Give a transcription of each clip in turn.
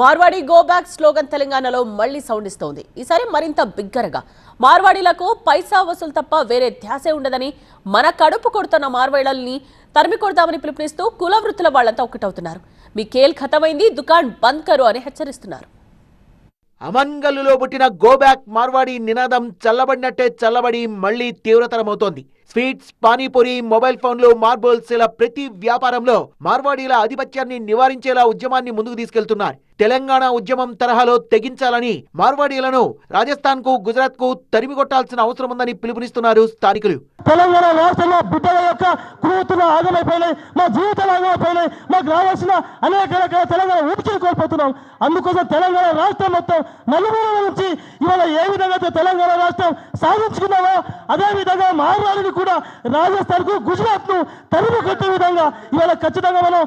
Marwadi go back slogan తెలంగాణలో మళ్ళీ sound ఇస్తోంది. ఈసారి మరింత బిగ్గరగా. మార్వాడీలకు పైసా వసూలు తప్ప వేరే ధ్యాసే ఉండదని మన కడుపు కొడుతున్న మార్వాడల్ని తరిమి కొడతామని పిలుపునిస్తూ కుల వృత్తుల వాళ్ళంతా ఒకటవుతున్నారు మీ కేల్ ఖతమైంది దుకాణ్ బంద్ కరు అని హెచ్చరిస్తున్నారు. అమన్గల్లులో పుట్టిన గోబ్యాక్ మార్వాడి నినాదం చల్లబడినట్టే చల్లబడి మళ్ళీ తీవ్రతరమవుతోంది. స్వీట్స్ పానీపూరి మొబైల్ ఫోన్లు మార్బుల్స్ ఇలా ప్రతి వ్యాపారంలో మార్వాడీల ఆధిపత్యాన్ని నివారించేలా ఉద్యమాన్ని ముందుకు తీసుకెళ్తున్నారు. తెలంగాణ ఉద్యమం తరహాలో తెగించాలని మార్వాడీలను రాజస్థాన్కు గుజరాత్కు తరిమి కొట్టాల్సిన అవసరం ఉందని పిలుపునిస్తున్నారు స్థానికులు. తెలంగాణ రాష్ట్రంలో బిడ్డ జీవితాలు ఆగమైపోయినాయి మా జీవితాలు ఆగమైపోయినాయి మాకు రావాల్సిన అనేక రకాల తెలంగాణ ఊపిరి కోల్పోతున్నాం. అందుకోసం తెలంగాణ రాష్ట్రం మొత్తం నలుమూలల నుంచి ఇవాళ ఏ విధంగా అయితే తెలంగాణ రాష్ట్రం సాధించుకున్నామో అదేవిధంగా మహారాణిని కూడా రాజస్థాన్కు గుజరాత్ను తరుము కట్టే కొట్టే విధంగా ఇవాళ ఖచ్చితంగా మనం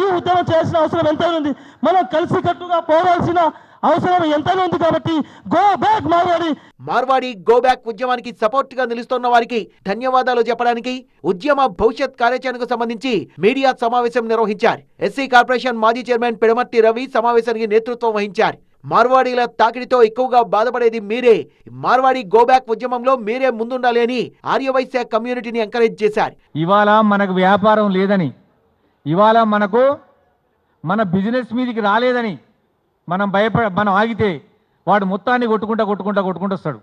ఈ ఉద్యమం చేయాల్సిన అవసరం ఎంత ఉంది. మనం కలిసికట్టుగా పోవాల్సిన అవసరం ఎంతైనా ఉంది కాబట్టి go back Marwadi Marwadi go back ఉద్యమానికి సపోర్ట్గా నిలుస్తున్న వారికి ధన్యవాదాలు చెప్పడానికి ఉద్యమ భవిష్యత్ కార్యాచరణకు సంబంధించి మీడియా సమావేశం నిర్వహించారు. ఎస్సీ కార్పొరేషన్ మాజీ చైర్మన్ పిడమర్తి రవి సమావేశానికి నేతృత్వం వహించారు. మార్వాడీల తాకిడితో ఎక్కువగా బాధపడేది మీరే. మార్వాడి గోబ్యాక్ ఉద్యమంలో మీరే ముందుండాలి అని ఆర్యవైశ్య కమ్యూనిటీని ఎంకరేజ్ చేశారు. ఇవాళ మనకు వ్యాపారం లేదని ఇవాళ మనకు మన బిజినెస్ మీదకి రాలేదని మనం భయపడ మనం ఆగితే వాడు మొత్తాన్ని కొట్టుకుంటా కొట్టుకుంటా కొట్టుకుంటూ వస్తాడు.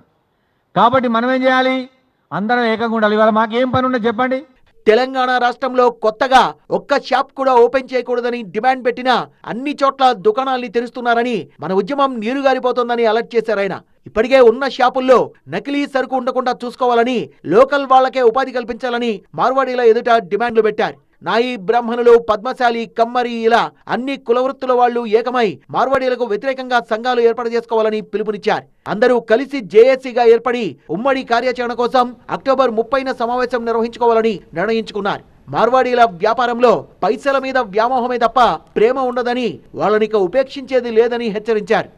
కాబట్టి మనం ఏం చేయాలి? అందరం ఏకంగా ఉండాలి. ఇవాళ మాకేం పని ఉన్నది చెప్పండి. తెలంగాణ రాష్ట్రంలో కొత్తగా ఒక్క షాప్ కూడా ఓపెన్ చేయకూడదని డిమాండ్ పెట్టినా అన్ని చోట్ల దుకాణాల్ని తెరుస్తున్నారని మన ఉద్యమం నీరుగారిపోతోందని అలర్ట్ చేశారు ఆయన. ఇప్పటికే ఉన్న షాపుల్లో నకిలీ సరుకు ఉండకుండా చూసుకోవాలని లోకల్ వాళ్ళకే ఉపాధి కల్పించాలని మార్వాడీల ఎదుట డిమాండ్లు పెట్టారు. నాయి బ్రాహ్మణులు పద్మశాలి కమ్మరి ఇలా అన్ని కులవృత్తుల వాళ్ళు ఏకమై మార్వాడీలకు వ్యతిరేకంగా సంఘాలు ఏర్పాటు చేసుకోవాలని పిలుపునిచ్చారు. అందరూ కలిసి జేఏసీగా ఏర్పడి ఉమ్మడి కార్యాచరణ కోసం అక్టోబర్ ముప్పైన సమావేశం నిర్వహించుకోవాలని నిర్ణయించుకున్నారు. మార్వాడీల వ్యాపారంలో పైసల మీద వ్యామోహమే తప్ప ప్రేమ ఉండదని వాళ్ళనిక ఉపేక్షించేది లేదని హెచ్చరించారు.